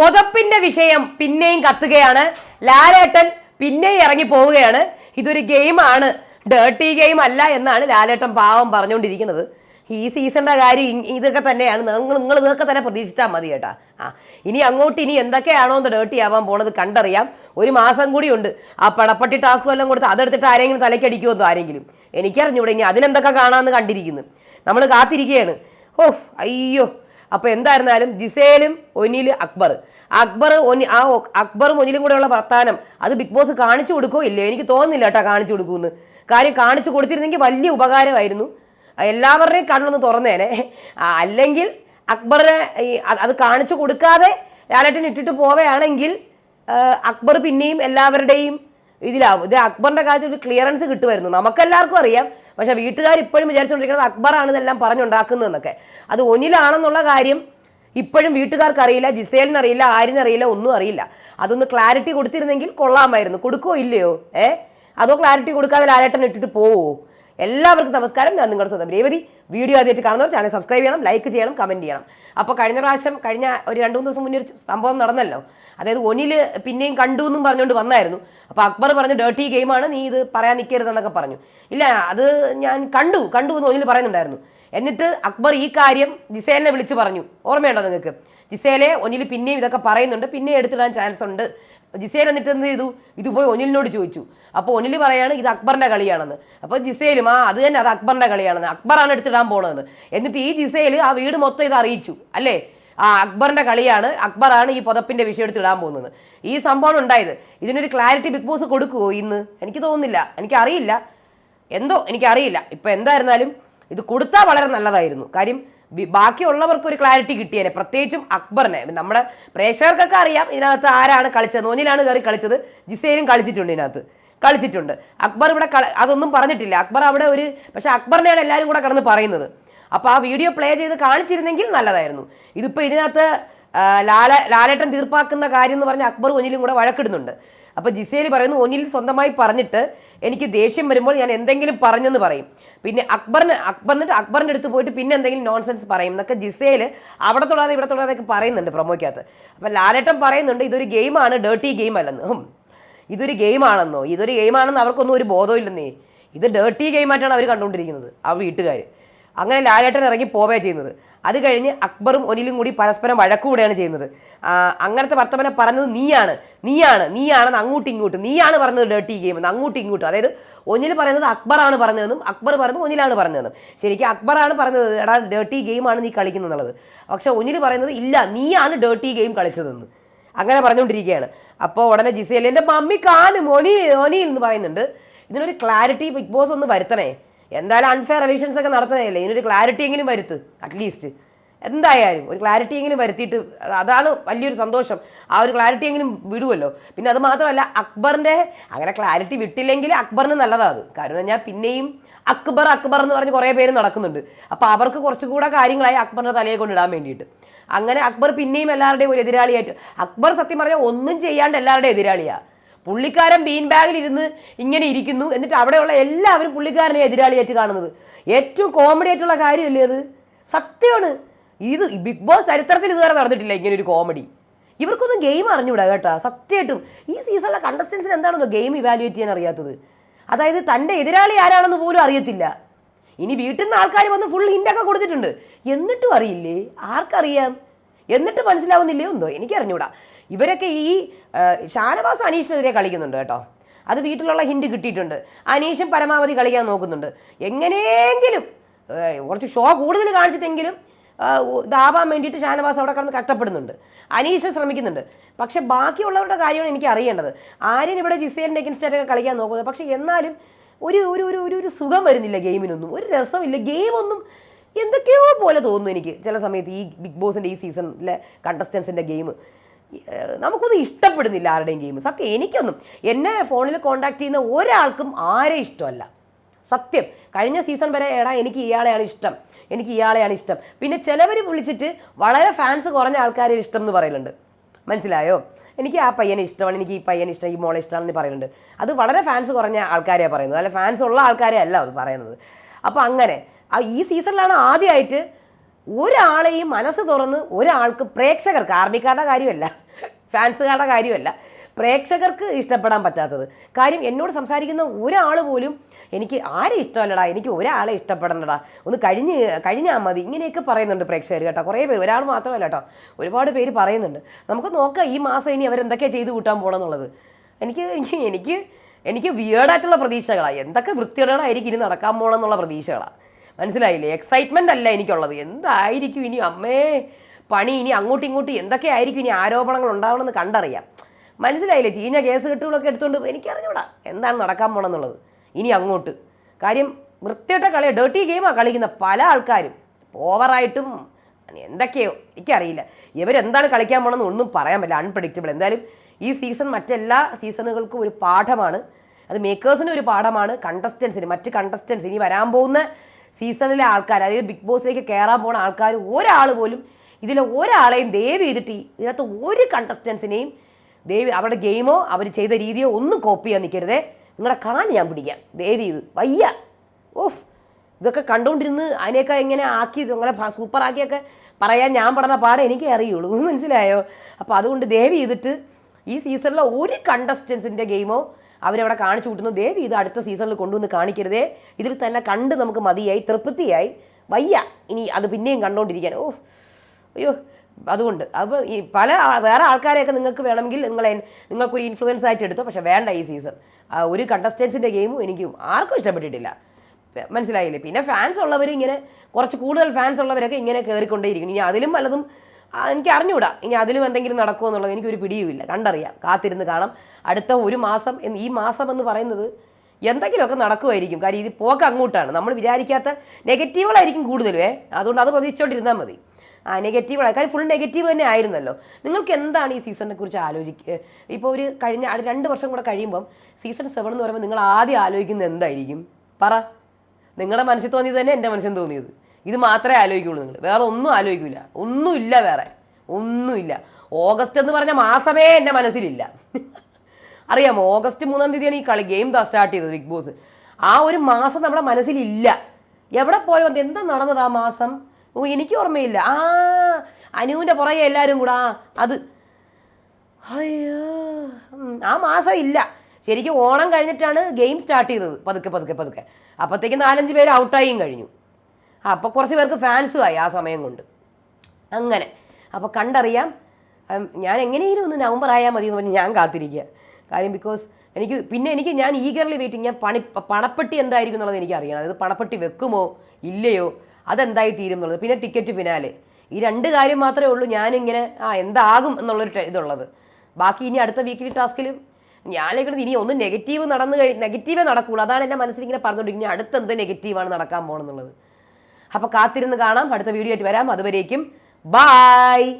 പുതപ്പിന്റെ വിഷയം പിന്നെയും കത്തുകയാണ്. ലാലേട്ടൻ പിന്നെയും ഇറങ്ങി പോവുകയാണ്. ഇതൊരു ഗെയിമാണ് ഡേർട്ടി ഗെയിം അല്ല എന്നാണ് ലാലേട്ടൻ പാവം പറഞ്ഞുകൊണ്ടിരിക്കുന്നത്. ഈ സീസണിന്റെ കാര്യം ഇതൊക്കെ തന്നെയാണ്. നിങ്ങൾ നിങ്ങൾ ഇതൊക്കെ തന്നെ പ്രതീക്ഷിച്ചാൽ മതി കേട്ടാ. ആ ഇനി അങ്ങോട്ട് ഇനി എന്തൊക്കെയാണോ എന്ന് ഡേർട്ടി ആവാൻ പോണത് കണ്ടറിയാം. ഒരു മാസം കൂടി ഉണ്ട്. ആ പടപ്പട്ടി ടാസ്ക് എല്ലാം കൊടുത്ത് അതെടുത്തിട്ട് ആരെങ്കിലും തലയ്ക്കടിക്കുമെന്നോ ആരെങ്കിലും? എനിക്കറിഞ്ഞൂടെ ഇനി അതിലെന്തൊക്കെ കാണാമെന്ന് കണ്ടിരിക്കുന്നു. നമ്മൾ കാത്തിരിക്കുകയാണ്. ഓഹ് അയ്യോ. അപ്പൊ എന്തായിരുന്നാലും ജിസേലും ഒനിൽ അക്ബർ. അക്ബർ ഒനി ആ അക്ബറും ഒനിലും കൂടെയുള്ള വർത്താനം അത് ബിഗ് ബോസ് കാണിച്ചു കൊടുക്കോ ഇല്ലേ? എനിക്ക് തോന്നുന്നില്ല കേട്ടോ കാണിച്ചു കൊടുക്കുമെന്ന് കാര്യം കാണിച്ചു കൊടുത്തിരുന്നെങ്കിൽ വലിയ ഉപകാരമായിരുന്നു. എല്ലാവരുടെയും കണ്ണൊന്ന് തുറന്നേനെ. അല്ലെങ്കിൽ അക്ബറിനെ അത് കാണിച്ചു കൊടുക്കാതെ ലാലേട്ടൻ ഇട്ടിട്ട് പോവുകയാണെങ്കിൽ അക്ബർ പിന്നെയും എല്ലാവരുടെയും ഇതിലാവും. ഇത് അക്ബറിന്റെ കാര്യത്തിൽ ഒരു ക്ലിയറൻസ് കിട്ടുമായിരുന്നു. നമുക്കെല്ലാവർക്കും അറിയാം. പക്ഷെ വീട്ടുകാർ ഇപ്പോഴും വിചാരിച്ചുകൊണ്ടിരിക്കുന്നത് ഇതെല്ലാം പറഞ്ഞുണ്ടാക്കുന്നതെന്നൊക്കെ അത് ഒനിലാണെന്നുള്ള കാര്യം ഇപ്പോഴും വീട്ടുകാർക്ക് അറിയില്ല ജിസേലിന് അറിയില്ല ആരിനറിയില്ല ഒന്നും അറിയില്ല. അതൊന്ന് ക്ലാരിറ്റി കൊടുത്തിരുന്നെങ്കിൽ കൊള്ളാമായിരുന്നു. കൊടുക്കോ ഇല്ലയോ? ഏ? അതോ ക്ലാരിറ്റി കൊടുക്കാതെ ലാലേട്ടൻ ഇട്ടിട്ട് പോവോ? എല്ലാവർക്കും നമസ്കാരം. ഞാൻ നിങ്ങളുടെ സ്വന്തം രേവതി. വീഡിയോ ആദ്യമായിട്ട് കാണുന്നവർ ചാനൽ സബ്സ്ക്രൈബ് ചെയ്യണം ലൈക്ക് ചെയ്യണം കമന്റ് ചെയ്യണം. അപ്പോൾ കഴിഞ്ഞ പ്രാവശ്യം കഴിഞ്ഞ ഒരു രണ്ട് മൂന്ന് ദിവസം മുന്നേ ഒരു സംഭവം നടന്നല്ലോ. അതായത് ഒനിൽ പിന്നെയും കണ്ടു എന്നും പറഞ്ഞുകൊണ്ട് വന്നായിരുന്നു. അപ്പോൾ അക്ബർ പറഞ്ഞു ഡേർട്ടി ഗെയിമാണ് നീ ഇത് പറയാൻ നിൽക്കരുതെന്നൊക്കെ പറഞ്ഞു. ഇല്ല അത് ഞാൻ കണ്ടു കണ്ടു എന്ന് ഒനിൽ പറയുന്നുണ്ടായിരുന്നു. എന്നിട്ട് അക്ബർ ഈ കാര്യം ജിസേലിനെ വിളിച്ച് പറഞ്ഞു. ഓർമ്മയുണ്ടോ നിങ്ങൾക്ക്? ജിസേലെ ഒനിൽ പിന്നെയും ഇതൊക്കെ പറയുന്നുണ്ട് പിന്നെയും എടുത്തിടാൻ ചാൻസ് ഉണ്ട്. ജിസേൽ എന്നിട്ട് എന്ത് ചെയ്തു? ഇത് പോയി ഒനിലിനോട് ചോദിച്ചു. അപ്പോൾ ഒനിൽ പറയാണ് ഇത് അക്ബറിന്റെ കളിയാണെന്ന്. അപ്പോൾ ജിസേലും ആ അത് തന്നെ അത് അക്ബറിന്റെ കളിയാണെന്ന്. അക്ബറാണ് എടുത്തിടാൻ പോണതെന്ന്. എന്നിട്ട് ഈ ജിസേൽ ആ വീട് മൊത്തം ഇത് അറിയിച്ചു അല്ലേ? ആ അക്ബറിന്റെ കളിയാണ് അക്ബറാണ് ഈ പുതപ്പിന്റെ വിഷയം എടുത്തിടാൻ പോകുന്നത്. ഈ സംഭവം ഉണ്ടായത്. ഇതിനൊരു ക്ലാരിറ്റി ബിഗ് ബോസ് കൊടുക്കുമോ ഇന്ന്? എനിക്ക് തോന്നുന്നില്ല. എനിക്കറിയില്ല. എന്തോ എനിക്കറിയില്ല. ഇപ്പൊ എന്തായിരുന്നാലും ഇത് കൊടുത്താൽ വളരെ നല്ലതായിരുന്നു. കാര്യം ബാക്കിയുള്ളവർക്ക് ഒരു ക്ലാരിറ്റി കിട്ടിയേനെ. പ്രത്യേകിച്ചും അക്ബറിനെ. നമ്മുടെ പ്രേക്ഷകർക്കൊക്കെ അറിയാം ഇതിനകത്ത് ആരാണ് കളിച്ചത്. ഒന്നിലാണ് കയറി കളിച്ചത്. ജിസേലും കളിച്ചിട്ടുണ്ട് ഇതിനകത്ത്. കളിച്ചിട്ടുണ്ട്. അക്ബർ ഇവിടെ അതൊന്നും പറഞ്ഞിട്ടില്ല. അക്ബർ അവിടെ ഒരു പക്ഷേ അക്ബറിനെയാണ് എല്ലാവരും കൂടെ കടന്ന് പറയുന്നത്. അപ്പോൾ ആ വീഡിയോ പ്ലേ ചെയ്ത് കാണിച്ചിരുന്നെങ്കിൽ നല്ലതായിരുന്നു. ഇതിപ്പോൾ ഇതിനകത്ത് ലാല ലാലേട്ടൻ തീർപ്പാക്കുന്ന കാര്യം എന്ന് പറഞ്ഞാൽ അക്ബർ ഒന്നിലും കൂടെ വഴക്കിടുന്നുണ്ട്. അപ്പോൾ ജിസേലി പറയുന്നു ഒന്നിൽ സ്വന്തമായി പറഞ്ഞിട്ട് എനിക്ക് ദേഷ്യം വരുമ്പോൾ ഞാൻ എന്തെങ്കിലും പറഞ്ഞെന്ന് പറയും. പിന്നെ അക്ബറിന് അക്ബറിന്റെ അക്ബറിന്റെ അടുത്ത് പോയിട്ട് പിന്നെ എന്തെങ്കിലും നോൺസെൻസ് പറയും എന്നൊക്കെ ജിസേൽ അവിടെ തൊടാതെ ഇവിടെ തൊടാതെ ഒക്കെ പറയുന്നുണ്ട് പ്രൊമോയ്ക്കകത്ത്. അപ്പം ലാലേട്ടൻ പറയുന്നുണ്ട് ഇതൊരു ഗെയിമാണ് ഡേർട്ടി ഗെയിം അല്ലെന്ന്. ഇതൊരു ഗെയിമാണെന്നോ ഇതൊരു ഗെയിമാണെന്ന് അവർക്കൊന്നും ഒരു ബോധമില്ലെന്നേ ഇത് ഡേർട്ടി ഗെയിമായിട്ടാണ് അവർ കണ്ടുകൊണ്ടിരിക്കുന്നത് ആ വീട്ടുകാർ അങ്ങനെ ലാലേട്ടൻ ഇറങ്ങി പോവേ ചെയ്യുന്നത്. അത് കഴിഞ്ഞ് അക്ബറും ഒനിലും കൂടി പരസ്പരം വഴക്കുകൂടെയാണ് ചെയ്യുന്നത്. അങ്ങനത്തെ വർത്തമാനം പറഞ്ഞത് നീയാണ്. നീയാണ് നീയാണെന്ന് അങ്ങോട്ടും ഇങ്ങോട്ടും. നീയാണ് പറഞ്ഞത് ഡേർട്ടി ഗെയിം എന്ന് അങ്ങോട്ടും ഇങ്ങോട്ടും. അതായത് ഒന്നിൽ പറയുന്നത് അക്ബറാണ് പറഞ്ഞതെന്നും അക്ബർ പറയുന്നത് ഒന്നിലാണ് പറഞ്ഞതെന്നും. ശരിക്കും അക്ബറാണ് പറഞ്ഞത് എടാ ഡേർട്ടി ഗെയിമാണ് നീ കളിക്കുന്നത് എന്നുള്ളത് പക്ഷെ ഒനിൽ പറയുന്നത് ഇല്ല നീയാണ് ഡേർട്ടി ഗെയിം കളിച്ചതെന്ന്. അങ്ങനെ പറഞ്ഞുകൊണ്ടിരിക്കുകയാണ്. അപ്പോൾ ഉടനെ ജിസേൽ എന്റെ മമ്മി കാനും ഒനി ഒനിയിൽ എന്ന് പറയുന്നുണ്ട്. ഇതിനൊരു ക്ലാരിറ്റി ബിഗ് ബോസ് ഒന്ന് വരുത്തണേ. എന്തായാലും അൺഫെയർ റിലേഷൻസ് ഒക്കെ നടത്തുന്നതല്ലേ? ഇതിനൊരു ക്ലാരിറ്റി എങ്കിലും വരുത്ത് അറ്റ്ലീസ്റ്റ് എന്തായാലും ഒരു ക്ലാരിറ്റി എങ്കിലും വരുത്തിയിട്ട് അതാണ് വലിയൊരു സന്തോഷം. ആ ഒരു ക്ലാരിറ്റി എങ്കിലും വിടുമല്ലോ പിന്നെ അത് മാത്രമല്ല അക്ബറിന്റെ അങ്ങനെ ക്ലാരിറ്റി വിട്ടില്ലെങ്കിൽ അക്ബറിന് നല്ലതാണ്. കാരണം ഞാൻ പിന്നെയും അക്ബർ അക്ബർ എന്ന് പറഞ്ഞ് കുറേ പേര് നടക്കുന്നുണ്ട്. അപ്പോൾ അവർക്ക് കുറച്ചുകൂടെ കാര്യങ്ങളായി അക്ബറിന്റെ തലയെ കൊണ്ടിടാൻ വേണ്ടിയിട്ട്. അങ്ങനെ അക്ബർ പിന്നെയും എല്ലാവരുടെയും ഒരു എതിരാളിയായിട്ട് അക്ബർ സത്യം പറഞ്ഞാൽ ഒന്നും ചെയ്യാണ്ട് എല്ലാവരുടെയും എതിരാളിയാണ് പുള്ളിക്കാരൻ ബീൻ ബാഗിൽ ഇരുന്ന് ഇങ്ങനെ ഇരിക്കുന്നു. എന്നിട്ട് അവിടെയുള്ള എല്ലാവരും പുള്ളിക്കാരനെ എതിരാളിയായിട്ട് കാണുന്നത്. ഏറ്റവും കോമഡി ആയിട്ടുള്ള കാര്യമല്ലേ അത്? സത്യമാണ്. ഇത് ബിഗ് ബോസ് ചരിത്രത്തിൽ ഇതുവരെ നടന്നിട്ടില്ല ഇങ്ങനെ ഒരു കോമഡി ഇവർക്കൊന്നും ഗെയിം അറിഞ്ഞൂടാ കേട്ടോ. സത്യമായിട്ടും. ഈ സീസണിലെ കണ്ടസ്റ്റൻസിന് എന്താണെന്നോ ഗെയിം ഇവാലുവേറ്റ് ചെയ്യാൻ അറിയാത്തത്? അതായത് തന്റെ എതിരാളി ആരാണെന്ന് പോലും അറിയത്തില്ല. ഇനി വീട്ടിൽ നിന്ന് ആൾക്കാർ വന്ന് ഫുൾ ഹിന്റൊക്കെ കൊടുത്തിട്ടുണ്ട്. എന്നിട്ടും അറിയില്ലേ? ആർക്കറിയാം? എന്നിട്ട് മനസ്സിലാവുന്നില്ലേ എന്തോ? എനിക്കറിഞ്ഞൂടാ. ഇവരൊക്കെ ഈ ഷാനവാസ് അനീഷിനെതിരെ കളിക്കുന്നുണ്ട് കേട്ടോ. അത് വീട്ടിലുള്ള ഹിൻഡ് കിട്ടിയിട്ടുണ്ട്. അനീഷും പരമാവധി കളിക്കാൻ നോക്കുന്നുണ്ട്. എങ്ങനെയെങ്കിലും കുറച്ച് ഷോ കൂടുതൽ കാണിച്ചിട്ടെങ്കിലും ഇതാവാൻ വേണ്ടിയിട്ട് ഷാനവാസ് അവിടെ കിടന്ന് കഷ്ടപ്പെടുന്നുണ്ട്. അനീഷ് ശ്രമിക്കുന്നുണ്ട്. പക്ഷേ ബാക്കിയുള്ളവരുടെ കാര്യമാണ് എനിക്ക് അറിയേണ്ടത്. ആര്യൻ ഇവിടെ ജിസേലിന്റെ എഗൻസ്റ്റായിട്ടൊക്കെ കളിക്കാൻ നോക്കുന്നത്. പക്ഷേ എന്നാലും ഒരു ഒരു ഒരു ഒരു ഒരു സുഖം വരുന്നില്ല ഗെയിമിനൊന്നും. ഒരു രസമില്ല. ഗെയിമൊന്നും എന്തൊക്കെയോ പോലെ തോന്നുന്നു എനിക്ക് ചില സമയത്ത് ഈ ബിഗ് ബോസിന്റെ ഈ സീസണിലെ കണ്ടസ്റ്റൻസിന്റെ ഗെയിം. നമുക്കൊന്നും ഇഷ്ടപ്പെടുന്നില്ല ആരുടെയും ഗെയിം. സത്യം എനിക്കൊന്നും. എന്നെ ഫോണിൽ കോൺടാക്ട് ചെയ്യുന്ന ഒരാൾക്കും ആരെ ഇഷ്ടമല്ല. സത്യം. കഴിഞ്ഞ സീസൺ വരെ എടാ എനിക്ക് ഇയാളെയാണ് ഇഷ്ടം. എനിക്ക് ഇയാളെയാണ് ഇഷ്ടം. പിന്നെ ചിലവർ വിളിച്ചിട്ട് വളരെ ഫാൻസ് കുറഞ്ഞ ആൾക്കാരെ ഇഷ്ടം എന്ന് പറയലുണ്ട്. മനസ്സിലായോ? എനിക്ക് ആ പയ്യനെ ഇഷ്ടമാണ് എനിക്ക് ഈ പയ്യനെ ഇഷ്ടം ഈ മോളെ ഇഷ്ടമാണെന്ന് പറയുന്നുണ്ട് അത് വളരെ ഫാൻസ് കുറഞ്ഞ ആൾക്കാരെയാണ് പറയുന്നത്. അല്ല ഫാൻസ് ഉള്ള ആൾക്കാരെ അല്ല അത് പറയുന്നത്. അപ്പോൾ അങ്ങനെ. ഈ സീസണിലാണ് ആദ്യമായിട്ട് ഒരാളെയും മനസ്സ് തുറന്ന് ഒരാൾക്ക് പ്രേക്ഷകർക്ക് ആർമിക്കാരുടെ കാര്യമല്ല ഫാൻസുകാരുടെ കാര്യമല്ല പ്രേക്ഷകർക്ക് ഇഷ്ടപ്പെടാൻ പറ്റാത്തത്. കാര്യം എന്നോട് സംസാരിക്കുന്ന ഒരാൾ പോലും എനിക്ക് ആരെ ഇഷ്ടമല്ലടാ എനിക്ക് ഒരാളെ ഇഷ്ടപ്പെടണ്ടടാ ഒന്ന് കഴിഞ്ഞ് കഴിഞ്ഞാൽ മതി ഇങ്ങനെയൊക്കെ പറയുന്നുണ്ട് പ്രേക്ഷകർ കേട്ടോ. കുറേ പേര് ഒരാൾ മാത്രമല്ല കേട്ടോ ഒരുപാട് പേര് പറയുന്നുണ്ട്. നമുക്ക് നോക്കാം ഈ മാസം ഇനി അവരെന്തൊക്കെയാണ് ചെയ്ത് കൂട്ടാൻ പോകണമെന്നുള്ളത് എനിക്ക് എനിക്ക് എനിക്ക് വിയേർഡായിട്ടുള്ള പ്രതീക്ഷകളാണ് എന്തൊക്കെ വൃത്തികേടായിരിക്കും ഇനി നടക്കാൻ പോകണമെന്നുള്ള പ്രതീക്ഷകളാണ് മനസ്സിലായില്ലേ? എക്സൈറ്റ്മെന്റ് അല്ല എനിക്കുള്ളത്. എന്തായിരിക്കും ഇനി അമ്മേ? പണി ഇനി അങ്ങോട്ടും ഇങ്ങോട്ടും എന്തൊക്കെ ആയിരിക്കും ഇനി ആരോപണങ്ങൾ ഉണ്ടാവണമെന്ന് കണ്ടറിയാം. മനസ്സിലായില്ലേ? ചീഞ്ഞ കേസ് കെട്ടുകളൊക്കെ എടുത്തുകൊണ്ട് എനിക്കറിഞ്ഞൂടാ എന്താണ് നടക്കാൻ പോണെന്നുള്ളത്. ഇനി അങ്ങോട്ട്. കാര്യം വൃത്തിയിട്ട കളി ഡേർട്ടി ഗെയിമാണ് കളിക്കുന്ന പല ആൾക്കാരും. ഓവറായിട്ടും എന്തൊക്കെയോ. എനിക്കറിയില്ല. ഇവരെന്താണ് കളിക്കാൻ പോകണമെന്ന് ഒന്നും പറയാൻ പറ്റില്ല. അൺപ്രഡിക്റ്റബിൾ എന്തായാലും ഈ സീസൺ മറ്റെല്ലാ സീസണുകൾക്കും ഒരു പാഠമാണ്. അത് മേക്കേഴ്സിന് ഒരു പാഠമാണ്. കണ്ടസ്റ്റൻസിന് മറ്റ് കണ്ടസ്റ്റൻസ് ഇനി വരാൻ പോകുന്ന സീസണിലെ ആൾക്കാർ അതായത് ബിഗ് ബോസിലേക്ക് കയറാൻ പോണ ആൾക്കാർ ഒരാൾ പോലും ഇതിലെ ഒരാളെയും ദയവ് ചെയ്തിട്ട് ഇതിനകത്ത് ഒരു കണ്ടസ്റ്റൻസിനെയും ദേവി അവരുടെ ഗെയിമോ അവർ ചെയ്ത രീതിയോ ഒന്നും കോപ്പി ചെയ്യാൻ നിൽക്കരുതേ. നിങ്ങളുടെ കാൽ ഞാൻ പിടിക്കാം. ദേവി ചെയ്ത്. വയ്യ. ഓഫ് ഇതൊക്കെ കണ്ടുകൊണ്ടിരുന്ന് അതിനെയൊക്കെ എങ്ങനെ ആക്കി അങ്ങനെ സൂപ്പർ ആക്കിയൊക്കെ പറയാൻ ഞാൻ പഠന പാടെ എനിക്ക് അറിയുള്ളൂ. മനസ്സിലായോ? അപ്പോൾ അതുകൊണ്ട് ദേവി ചെയ്തിട്ട് ഈ സീസണിലെ ഒരു കണ്ടസ്റ്റൻസിന്റെ ഗെയിമോ അവരവിടെ കാണിച്ചു കൂട്ടുന്നു ദേവി ഇത് അടുത്ത സീസണിൽ കൊണ്ടുവന്ന് കാണിക്കരുതേ. ഇതിൽ തന്നെ കണ്ട് നമുക്ക് മതിയായി തൃപ്തിയായി. വയ്യ. ഇനി അത് പിന്നെയും കണ്ടുകൊണ്ടിരിക്കാൻ ഓ അയ്യോ അതുകൊണ്ട്. അപ്പോൾ ഈ പല വേറെ ആൾക്കാരെയൊക്കെ നിങ്ങൾക്ക് വേണമെങ്കിൽ നിങ്ങളെ നിങ്ങൾക്കൊരു ഇൻഫ്ലുവൻസ് ആയിട്ട് എടുത്തു. പക്ഷേ വേണ്ട ഈ സീസൺ ഒരു കണ്ടസ്റ്റൻസിന്റെ ഗെയിമും എനിക്ക് ആർക്കും ഇഷ്ടപ്പെട്ടിട്ടില്ല. മനസ്സിലായില്ലേ? പിന്നെ ഫാൻസ് ഉള്ളവർ ഇങ്ങനെ കുറച്ച് കൂടുതൽ ഫാൻസ് ഉള്ളവരൊക്കെ ഇങ്ങനെ കയറിക്കൊണ്ടേയിരിക്കും ഇനി അതിലും പലതും എനിക്ക് അറിഞ്ഞുകൂടാ ഇനി അതിലും എന്തെങ്കിലും നടക്കുമോ എന്നുള്ളത് എനിക്കൊരു പിടിയുമില്ല. കണ്ടറിയാം. കാത്തിരുന്ന് കാണാം. അടുത്ത ഒരു മാസം എന്ന് ഈ മാസം എന്ന് പറയുന്നത് എന്തെങ്കിലുമൊക്കെ നടക്കുമായിരിക്കും. കാര്യം ഇത് പോക്ക് അങ്ങോട്ടാണ്. നമ്മൾ വിചാരിക്കാത്ത നെഗറ്റീവുകളായിരിക്കും കൂടുതലുവേ അതുകൊണ്ട് അത് പ്രതീക്ഷിച്ചുകൊണ്ടിരുന്നാൽ മതി. ആ നെഗറ്റീവുകളായി കാര്യം ഫുൾ നെഗറ്റീവ് തന്നെ ആയിരുന്നല്ലോ. നിങ്ങൾക്ക് എന്താണ് ഈ സീസണിനെ കുറിച്ച് ആലോചിക്കുക ഇപ്പോൾ ഒരു കഴിഞ്ഞ രണ്ട് വർഷം കൂടെ കഴിയുമ്പം സീസൺ സെവൻ എന്ന് പറയുമ്പോൾ നിങ്ങൾ ആദ്യം ആലോചിക്കുന്നത് എന്തായിരിക്കും? പറ. നിങ്ങളുടെ മനസ്സിൽ തോന്നിയത് തന്നെ എന്റെ മനസ്സിൽ തോന്നിയത്. ഇത് മാത്രമേ ആലോചിക്കുള്ളൂ നിങ്ങൾ. വേറെ ഒന്നും ആലോചിക്കില്ല ഒന്നുമില്ല വേറെ. ഒന്നുമില്ല. ഓഗസ്റ്റ് എന്ന് പറഞ്ഞ മാസമേ എന്റെ മനസ്സിലില്ല. അറിയാമോ? ഓഗസ്റ്റ് മൂന്നാം തീയതിയാണ് ഈ കളി. ഗെയിം സ്റ്റാർട്ട് ചെയ്തത് ബിഗ് ബോസ്. ആ ഒരു മാസം നമ്മുടെ മനസ്സിലില്ല. എവിടെ പോയോ? എന്താ നടന്നത് ആ മാസം? ഓ എനിക്ക് ഓർമ്മയില്ല. ആ അനുവിന്റെ പുറകെ എല്ലാവരും കൂടെ ആ അത്. അയ്യോ ആ മാസം ഇല്ല. ശരിക്കും ഓണം കഴിഞ്ഞിട്ടാണ് ഗെയിം സ്റ്റാർട്ട് ചെയ്തത്. പതുക്കെ പതുക്കെ പതുക്കെ. അപ്പോഴത്തേക്ക് നാലഞ്ച് പേര് ഔട്ടായും കഴിഞ്ഞു. അപ്പോൾ കുറച്ച് പേർക്ക് ഫാൻസും ആയി ആ സമയം കൊണ്ട്. അങ്ങനെ. അപ്പോൾ കണ്ടറിയാം ഞാൻ എങ്ങനെയെങ്കിലും ഒന്ന് നവംബർ ആയാൽ മതി എന്ന് പറഞ്ഞ് ഞാൻ കാത്തിരിക്കുക. കാര്യം ബിക്കോസ് എനിക്ക് പിന്നെ എനിക്ക് ഞാൻ ഈഗർലി വെയിറ്റിംഗ് ഞാൻ പണി പണപ്പെട്ടി എന്തായിരിക്കും എന്നുള്ളത് എനിക്ക് അറിയണം അതായത് പണപ്പെട്ടി വെക്കുമോ ഇല്ലയോ അതെന്തായി തീരും എന്നുള്ളത്. പിന്നെ ടിക്കറ്റ് ഫിനാലെ ഈ രണ്ട് കാര്യം മാത്രമേ ഉള്ളൂ ഞാനിങ്ങനെ ആ എന്താകും എന്നുള്ളൊരു ഇതുള്ളത്. ബാക്കി ഇനി അടുത്ത വീക്കിലി ടാസ്കിൽ ഞാനിരിക്കുന്നത് ഇനി ഒന്ന് നെഗറ്റീവ് നടന്നു കഴി നെഗറ്റീവേ നടക്കുള്ളൂ അതാണ് എന്റെ മനസ്സിൽ ഇങ്ങനെ പറഞ്ഞുകൊണ്ടിരിക്കുന്നത് അടുത്ത എന്ത് നെഗറ്റീവാണ് നടക്കാൻ പോകണമെന്നുള്ളത് അപ്പോൾ കാത്തിരുന്ന് കാണാം. അടുത്ത വീഡിയോ ആയിട്ട് വരാം. അതുവരേക്കും ബായ്